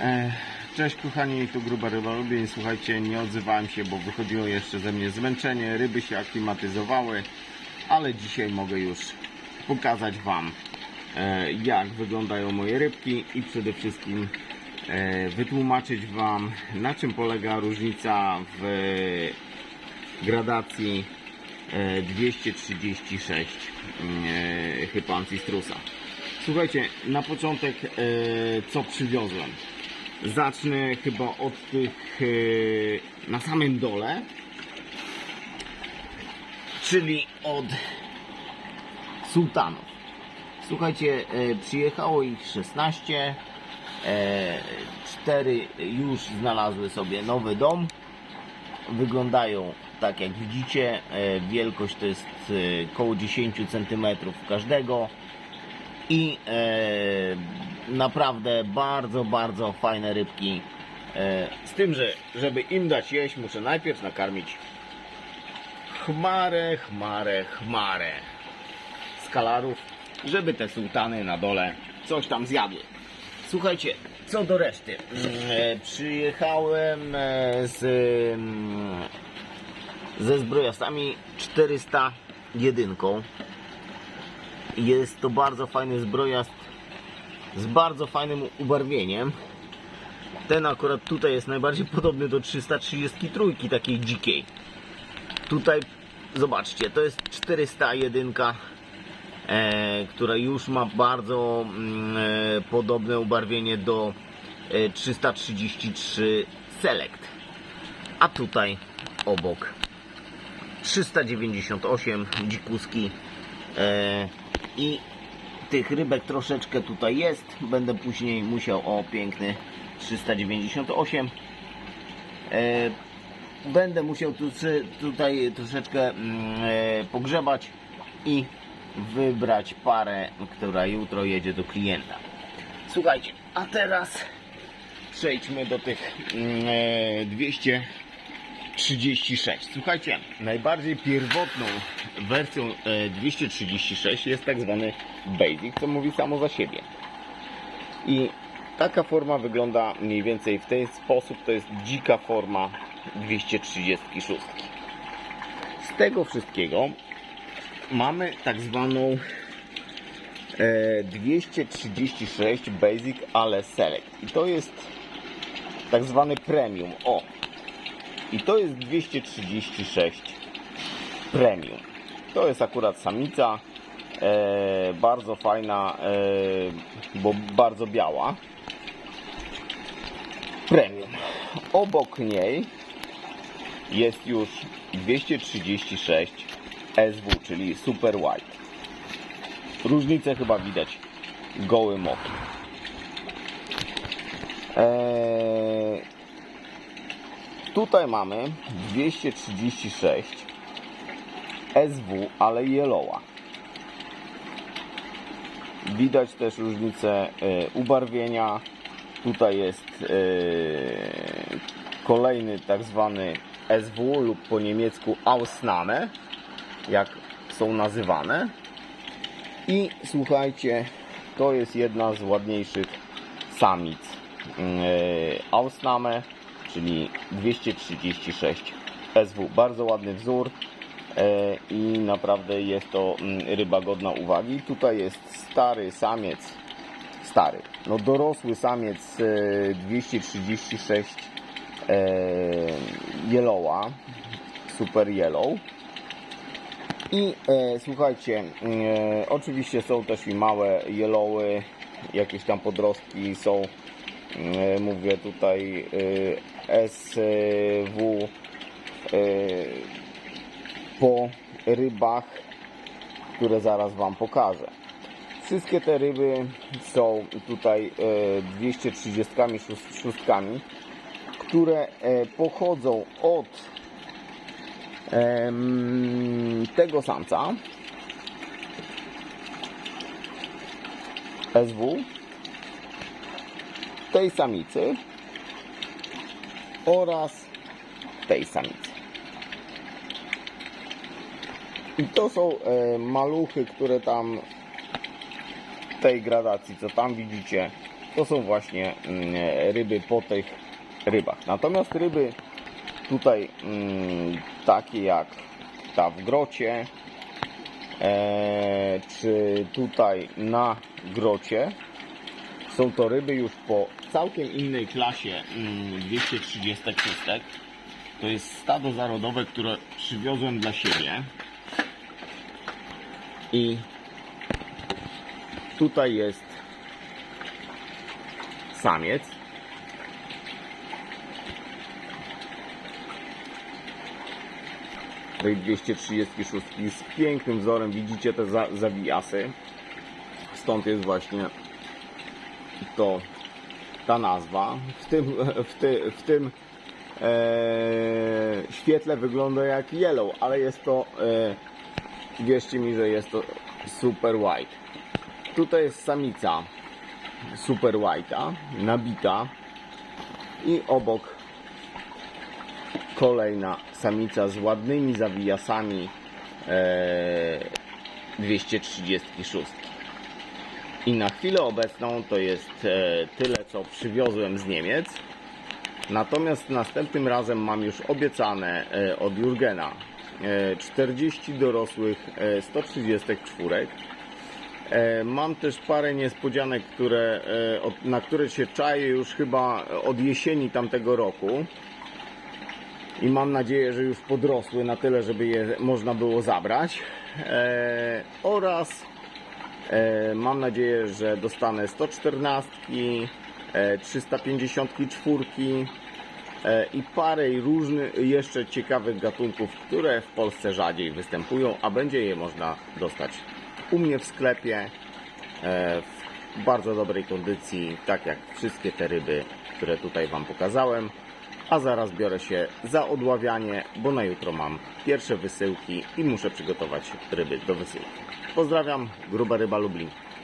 E, Cześć kochani, tu Gruba Ryba Lubień. Słuchajcie, nie odzywałem się, bo wychodziło jeszcze ze mnie zmęczenie. Ryby się aklimatyzowały, ale dzisiaj mogę już pokazać Wam, e, jak wyglądają moje rybki i przede wszystkim e, wytłumaczyć Wam, na czym polega różnica w gradacji e, 236 e, Hypancistrusa. Słuchajcie, na początek co przywiozłem. Zacznę chyba od tych e, na samym dole, czyli od sultanów. Słuchajcie, e, przyjechało ich 16, e, 4 już znalazły sobie nowy dom. Wyglądają tak jak widzicie, wielkość to jest około 10 cm każdego i e, naprawdę bardzo, bardzo fajne rybki. E, z tym, że żeby im dać jeść, muszę najpierw nakarmić chmarę, chmarę, chmarę skalarów, żeby te sultany na dole coś tam zjadły. Słuchajcie, co do reszty. Mm, E, przyjechałem e, z, mm, ze zbrojastami 401. Jest to bardzo fajny zbrojast z bardzo fajnym ubarwieniem. Ten akurat tutaj jest najbardziej podobny do 333 takiej dzikiej. Tutaj zobaczcie, to jest 401, e, która już ma bardzo mm, e, podobne ubarwienie do e, 333 Select. A tutaj obok 398 dzikuski e, i tych rybek troszeczkę tutaj jest. Będę później musiał o piękny 398. E, będę musiał tu, tutaj troszeczkę mm, e, pogrzebać i wybrać parę, która jutro jedzie do klienta. Słuchajcie, a teraz przejdźmy do tych mm, e, 236. Słuchajcie, najbardziej pierwotną wersją e, 236 jest tak zwany Basic, co mówi samo za siebie. I taka forma wygląda mniej więcej w ten sposób. To jest dzika forma 236. Z tego wszystkiego mamy tak zwaną e, 236 Basic ale Select. I to jest tak zwany premium. O! I to jest 236 premium. To jest akurat samica. E, bardzo fajna, e, bo bardzo biała. Premium. Obok niej jest już 236 SW, czyli Super White. Różnicę chyba widać gołym okiem. Eee, tutaj mamy 236 SW, ale yellowa. Widać też różnicę e, ubarwienia. Tutaj jest e, kolejny tak zwany SW lub po niemiecku Ausnahme, jak są nazywane. I słuchajcie, to jest jedna z ładniejszych samic e, Ausnahme, czyli 236 SW. Bardzo ładny wzór e, i naprawdę jest to mm, ryba godna uwagi. Tutaj jest stary samiec, stary, no dorosły samiec e, 236 e, yellowa, super yellow. I e, słuchajcie, e, oczywiście są też i małe yellowy, jakieś tam podrostki są, e, mówię tutaj e, SW e, po rybach, które zaraz Wam pokażę. Wszystkie te ryby są tutaj e, 236, które e, pochodzą od tego samca SW tej samicy oraz tej samicy. I to są e, maluchy, które tam tej gradacji, co tam widzicie, to są właśnie mm, ryby po tych rybach. Natomiast ryby tutaj mm, takie jak ta w grocie, e, czy tutaj na grocie, są to ryby już po całkiem innej klasie mm, 236. To jest stado zarodowe, które przywiozłem dla siebie. I tutaj jest samiec. Tej 236 z pięknym wzorem. Widzicie te za, zawijasy. Stąd jest właśnie to ta nazwa. W tym, w ty, w tym e, świetle wygląda jak yellow, ale jest to, e, wierzcie mi, że jest to super white. Tutaj jest samica super white'a, nabita i obok kolejna samica z ładnymi zawijasami e, 236. I na chwilę obecną to jest e, tyle, co przywiozłem z Niemiec. Natomiast następnym razem mam już obiecane e, od Jurgena e, 40 dorosłych e, 134. E, Mam też parę niespodzianek, które, na które się czaję już chyba od jesieni tamtego roku. I mam nadzieję, że już podrosły na tyle, żeby je można było zabrać. Oraz Mam nadzieję, że dostanę 114, e, 354 e, i parę różnych jeszcze ciekawych gatunków, które w Polsce rzadziej występują, a będzie je można dostać u mnie w sklepie e, w bardzo dobrej kondycji, tak jak wszystkie te ryby, które tutaj Wam pokazałem. A zaraz biorę się za odławianie, bo na jutro mam pierwsze wysyłki i muszę przygotować ryby do wysyłki. Pozdrawiam, gruba ryba Lublin.